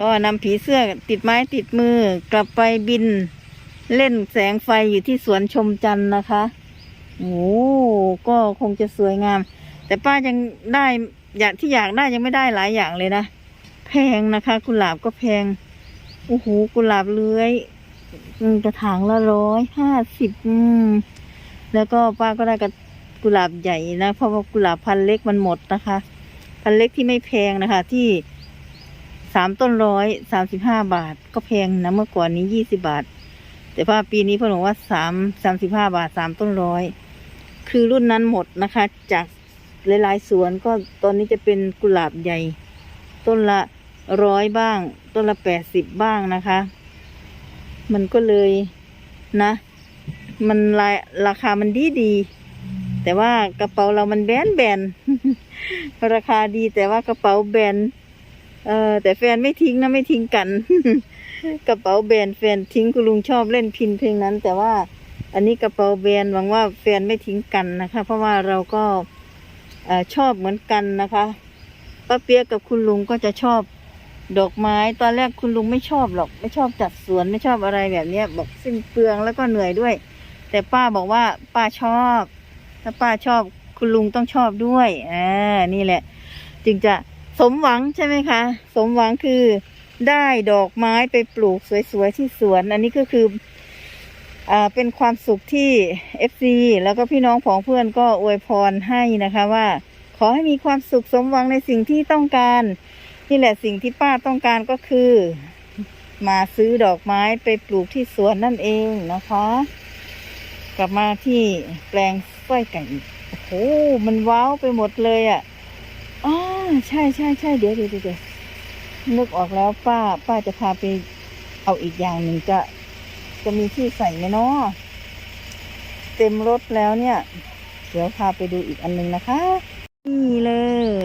ก็นำผีเสื้อติดไม้ติดมือกลับไปบิน เล่นแสงไฟอยู่ที่สวนชมจันทร์นะคะโอ้ก็คงจะสวยงาม แต่ป้ายังได้อยากที่อยากได้ยังไม่ได้หลายอย่างเลยนะ แพงนะคะ กุหลาบก็แพงโอ้โหกุหลาบเลื้อยกระถางละร้อยห้าสิบแล้วก็ป้าก็ได้กระกุหลาบใหญ่นะ เพราะว่ากุหลาบพันเล็กมันหมดนะคะ พันเล็กที่ไม่แพงนะคะ ที่ สามต้นร้อยสามสิบห้าบาท ก็แพงนะเมื่อก่อนนี้ยี่สิบาท แต่ว่าปีนี้เพิ่นบอกว่าสามสามสิบห้าบาทสามต้นร้อยคือรุ่นนั้นหมดนะคะ จากหลายๆสวนก็ตอนนี้จะเป็นกุหลาบใหญ่ ต้นละร้อยบ้าง ต้นละแปดสิบบ้างนะคะ มันก็เลยนะ มันราราคามันดีดีแต่ว่ากระเป๋าเรามันแบนแบนราคาดีแต่ว่ากระเป๋าแบน เออแต่แฟนไม่ทิ้งนะไม่ทิ้งกัน กระเป๋าแบรนแฟนทิ้งคุณลุงชอบเล่นพินเพลงนั้น แต่ว่าอันนี้กระเป๋าแบรนหวังว่าแฟนไม่ทิ้งกันนะคะ เพราะว่าเราก็อชอบเหมือนกันนะคะป้าเปียกกับคุณลุงก็จะชอบดอกไม้ ตอนแรกคุณลุงไม่ชอบหรอก ไม่ชอบจัดสวนไม่ชอบอะไรแบบเนี้ยบอกสิ้นเปลืองแล้วก็เหนื่อยด้วย แต่ป้าบอกว่าป้าชอบถ้าป้าชอบคุณลุงต้องชอบด้วยอ่านี่แหละ จึงจะ สมหวังใช่ไหมคะ สมหวังคือได้ดอกไม้ไปปลูกสวยๆที่สวน อันนี้ก็คืออ่าเป็นความสุขที่เอฟซีแล้วก็พี่น้องของเพื่อนก็อวยพรให้นะคะว่า ขอให้มีความสุขสมหวังในสิ่งที่ต้องการ นี่แหละสิ่งที่ป้าต้องการก็คือ มาซื้อดอกไม้ไปปลูกที่สวนนั่นเองนะคะ กลับมาที่แปลงส้อยไก่โอ้โหมันว้าวไปหมดเลยอะ ใช่ใช่ใช่เดี๋ยวเดี๋ยวเดี๋ยวนึกออกแล้วป้า ป้าจะพาไปเอาอีกอย่างหนึ่งจะจะมีที่ใส่ไหมเนาะเต็มรถแล้วเนี่ย เดี๋ยวพาไปดูอีกอันหนึ่งนะคะ นี่เล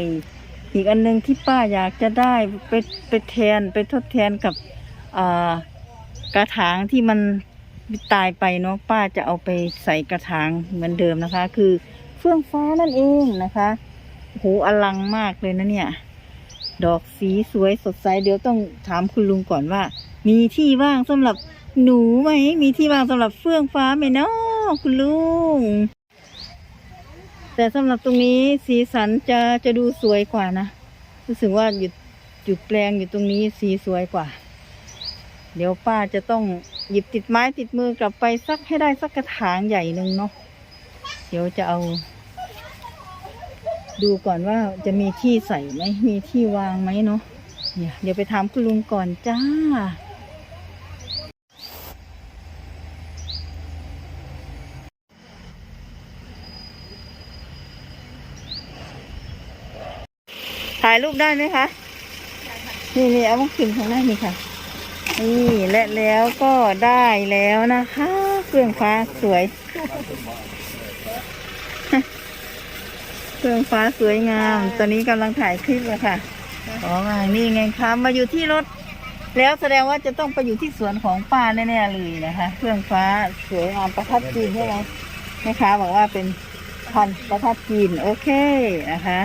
ย อีกอันหนึ่งที่ป้าอยากจะได้ไปไปแทนไปทดแทนกับอ่ากระถางที่มันตายไปเนาะป้าจะเอาไปใส่กระถางเหมือนเดิมนะคะ คือเฟื่องฟ้านั่นเองนะคะ โหอลังมากเลยนะเนี่ย ดอกสีสวยสดใส เดี๋ยวต้องถามคุณลุงก่อนว่า มีที่ว่างสำหรับหนูไหม มีที่ว่างสำหรับเฟื่องฟ้าไหมเนาะคุณลุง แต่สำหรับตรงนี้สีสันจะจะดูสวยกว่านะ รู้สึกว่าอยู่อยู่แปลงอยู่ตรงนี้สีสวยกว่า เดี๋ยวป้าจะต้องหยิบติดไม้ติดมือกลับไปสักให้ได้สักกระถางใหญ่หนึ่งเนาะ เดี๋ยวจะเอา ดูก่อนว่าจะมีที่ใส่ไหมมีที่วางไหมเนาะเนี่ยเดี๋ยวไปถามคุณลุงก่อนจ้า ถ่ายรูปได้ไหมคะนี่นี่เอามาขึ้นข้างหน้านี่ค่ะ นี่และแล้วก็ได้แล้วนะคะ เครื่องฟ้าสวย เครื่องฟ้าสวยงาม ตอนนี้กำลังถ่ายคลิปอะค่ะอ๋อนี่ไงคะมาอยู่ที่รถ แล้วแสดงว่าจะต้องไปอยู่ที่สวนของป้าแน่ๆเลยนะคะเครื่องฟ้าสวยงามประทับจีนใช่ไหมแม่ค้าบอกว่าเป็นพันธุ์ประทับจีนโอเคนะคะ